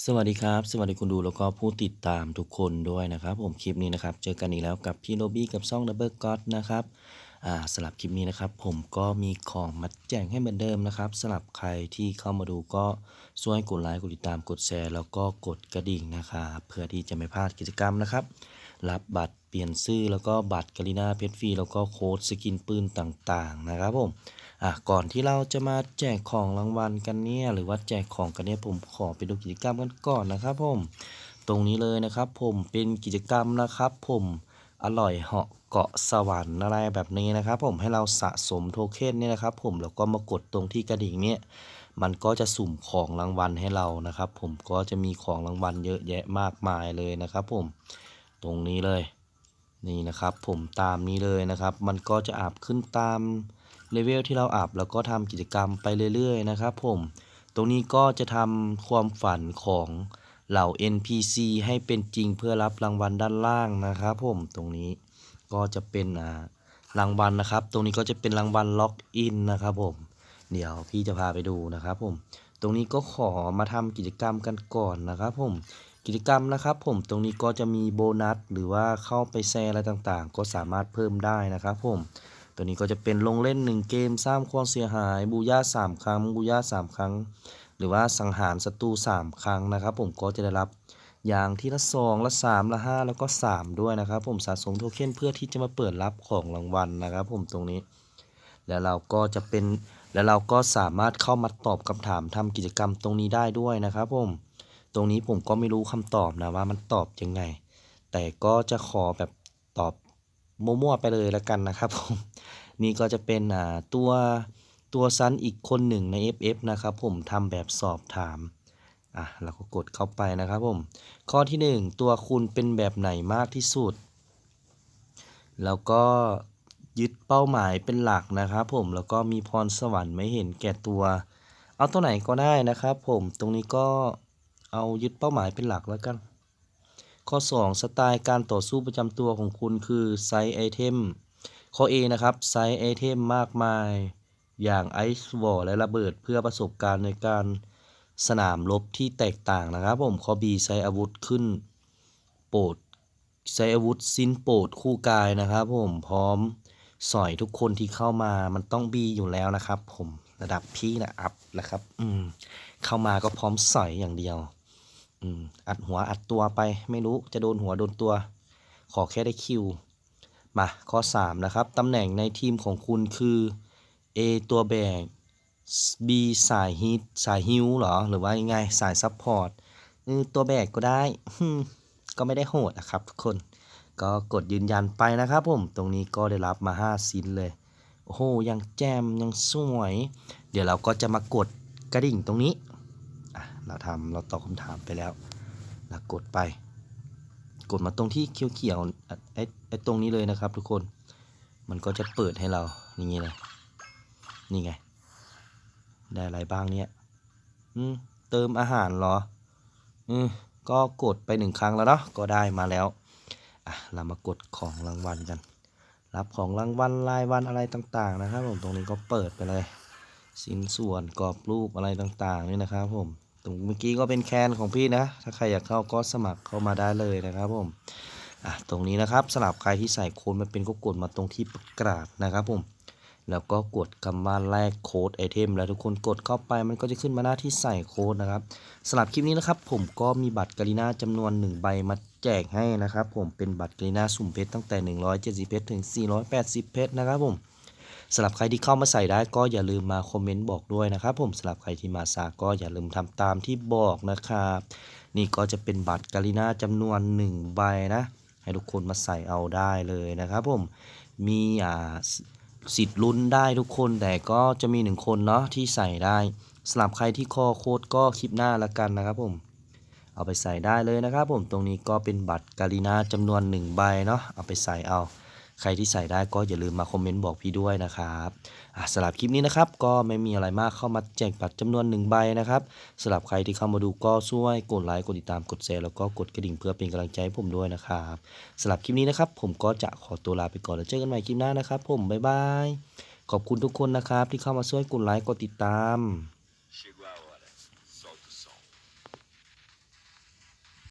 สวัสดีครับ สวัสดีคุณดูแล้วก็ผู้ติดตามทุกคนด้วยนะครับ ผมคลิปนี้นะครับ เจอกันอีกแล้วกับพี่โรบี้กับซ่องดับเบิลก็นะครับ สลับคลิปนี้นะครับ ผมก็มีของมาแจกให้เหมือนเดิมนะครับสลับใครที่เข้ามาดูก็ช่วยกดไลค์กดติดตามกดแชร์แล้วก็กดกระดิ่งนะครับเพื่อที่จะไม่พลาดกิจกรรมนะครับ รับบัตรเปลี่ยนชื่อแล้วก็บัตรกาลินาเพชรฟรีแล้วก็โค้ดสกินปืนต่างๆ นะครับผมอะก่อนที่เราจะมาแจกของรางวัลกันเนี่ยหรือว่าแจกของกันเนี่ยผมขอไปดูกิจกรรมกันก่อนนะครับผมตรงนี้เลยนะครับ ผมเป็นกิจกรรมนะครับ ผม อร่อยเหาะเกาะสวรรค์อะไรแบบนี้นะครับ ผมให้เราสะสมโทเค็นเนี่ยนะครับ ผมแล้วก็มากดตรงที่กระดิ่งเนี่ยมันก็จะสุ่มของรางวัลให้เรานะครับ ผมก็จะมีของรางวัลเยอะแยะมากมายเลยนะครับ ผมตรงนี้เลยนี่นะครับ ผมตามนี้เลยนะครับ มันก็จะอาบขึ้นตามเลเวลที่เราอาบแล้วก็ทำกิจกรรมไปเรื่อยๆนะครับ ผมตรงนี้ก็จะทำความฝันของ เหล่า NPC ให้เป็นจริงเพื่อรับรางวัลด้านล่างนะครับผมตรงนี้ก็จะเป็นอ่ารางวัลนะครับ ตรงนี้ก็จะเป็นรางวัลล็อกอินนะครับผมเดี๋ยวพี่จะพาไปดูนะครับผมตรงนี้ก็ขอมาทำกิจกรรมกันก่อนนะครับผมกิจกรรมนะครับผมตรงนี้ก็จะมีโบนัสหรือว่าเข้าไปแชร์อะไรต่างๆ ก็สามารถเพิ่มได้นะครับผมตัวนี้ก็จะเป็นลงเล่น 1 เกมสร้างความเสียหายบูย่า3 ครั้งบูย่า3 ครั้ง หรือว่าสังหารศัตรู3 ครั้งนะครับ ผมก็จะได้รับอย่างที่ละ2ละ3ละ5 แล้วก็ 3 ด้วยนะครับ ผมสะสมโทเค็นเพื่อที่จะมาเปิดรับของรางวัลนะครับ ผมตรงนี้ แล้วเราก็จะเป็นแล้วเราก็สามารถเข้ามาตอบคำถามทำกิจกรรมตรงนี้ได้ด้วยนะครับ ผม ตรงนี้ผมก็ไม่รู้คำตอบนะว่ามันตอบยังไง แต่ก็จะขอแบบตอบมั่วๆไปเลยแล้วกันนะครับ ผม นี่ก็จะเป็นอ่าตัว ตัวซันอีกคนหนึ่งใน FF นะครับผมทำแบบสอบถามอะเราก็กดเข้าไปนะครับผม ข้อที่ 1 ตัวคุณเป็นแบบไหนมากที่สุด แล้วก็ยึดเป้าหมายเป็นหลักนะครับผมแล้วก็มีพรสวรรค์ไม่เห็นแก่ตัว เอาตัวไหนก็ได้นะครับผมตรงนี้ก็เอายึดเป้าหมายเป็นหลักแล้วกัน ข้อ 2 สไตล์การต่อสู้ประจำตัวของคุณคือไซส์ไอเทมข้อ A นะครับไซส์ไอเทมมากมาย อย่างไอซ์วอลและระเบิดเพื่อประสบการณ์ในการสนามรบที่แตกต่างนะครับผมข้อ B ใช้อาวุธขึ้นโปรดใช้อาวุธสิ้นโปรดคู่กายนะครับผมพร้อมสอยทุกคนที่เข้ามามันต้องบีอยู่แล้วนะครับ ผมระดับพี่นะอัพนะครับ อืม เข้ามาก็พร้อมสอยอย่างเดียว อืม อัดหัวอัดตัวไป ไม่รู้จะโดนหัวโดนตัว ขอแค่ได้คิว มาข้อ 3 นะครับตำแหน่งในทีมของคุณคือ A ตัวแบก B สายฮิตสายฮิวเหรอ หรือว่ายังไงสายซัพพอร์ตเออตัวแบกก็ได้ ก็ไม่ได้โหดนะครับทุกคน ก็กดยืนยันไปนะครับผม ตรงนี้ก็ได้รับมา 5 ซินเลย โอ้โห ยังแจ่มยังสวย เดี๋ยวเราก็จะมากดกระดิ่งตรงนี้ เราทำเราตอบคำถามไปแล้ว เรากดไป กดมาตรงที่เขียวๆไอ้ไอ้ตรงนี้เลยนะครับทุกคน มันก็จะเปิดให้เราอย่างนี้เลย นี่ไง ได้อะไรบ้างเนี่ยอืมเติมอาหารเหรออืมก็กดไปหนึ่งครั้งแล้วเนาะก็ได้มาแล้วอะเรามากดของรางวัลกัน รับของรางวัลรายวันอะไรต่างๆ นะครับ ผมตรงนี้ก็เปิดไปเลย สินส่วนกรอบรูปอะไรต่างๆนี่นะครับ ผมตรงเมื่อกี้ก็เป็นแคนของพี่นะ ถ้าใครอยากเข้าก็สมัครเข้ามาได้เลยนะครับผมอะตรงนี้นะครับสำหรับใครที่ใส่โค้ดมาเป็นก็กดมาตรงที่ประกาศนะครับผม แล้วก็กดคำว่าแลกโค้ดไอเทมแล้วทุกคนกดเข้าไปมันก็จะขึ้นมาหน้าที่ใส่โค้ดนะครับสำหรับคลิปนี้นะครับ ผมก็มีบัตรกาลิน่าจำนวน 1 ใบมาแจกให้นะครับ ผมเป็นบัตรกาลิน่าสุ่มเพชรตั้งแต่ 170 เพชรถึง 480 เพชรนะครับผมสำหรับใครที่เข้ามาใส่ได้ก็อย่าลืมมาคอมเมนต์บอกด้วยนะครับผมสำหรับใครที่มาซาก็อย่าลืมทำตามที่บอกนะครับ นี่ก็จะเป็นบัตรกาลิน่าจำนวน 1 ใบนะ ให้ทุกคนมาใส่เอาได้เลยนะครับผมมีอ่า สิทธิ์ลุ้นได้ทุกคนแต่ก็จะมีหนึ่งคนเนาะที่ใส่ได้สำหรับใครที่คอโค้ดก็คลิปหน้าละกันนะครับผม เอาไปใส่ได้เลยนะครับผมตรงนี้ก็เป็นบัตรกาลินาจำนวนหนึ่งใบเนาะเอาไปใส่เอา ใครที่ใส่ได้ก็อย่าลืมมาคอมเมนต์บอกพี่ด้วยนะครับสำหรับคลิปนี้นะครับ ก็ไม่มีอะไรมากเข้ามาแจกบัตรจำนวนหนึ่งใบนะครับสำหรับใครที่เข้ามาดูก็ช่วยกดไลค์กดติดตามกดแชร์แล้วก็กดกระดิ่งเพื่อเป็นกำลังใจให้ผมด้วยนะครับสำหรับคลิปนี้นะครับ ผมก็จะขอตัวลาไปก่อนแล้วเจอกันใหม่คลิปหน้านะครับ ผมบ๊ายบายขอบคุณทุกคนนะครับที่เข้ามาช่วยกดไลค์กดติดตาม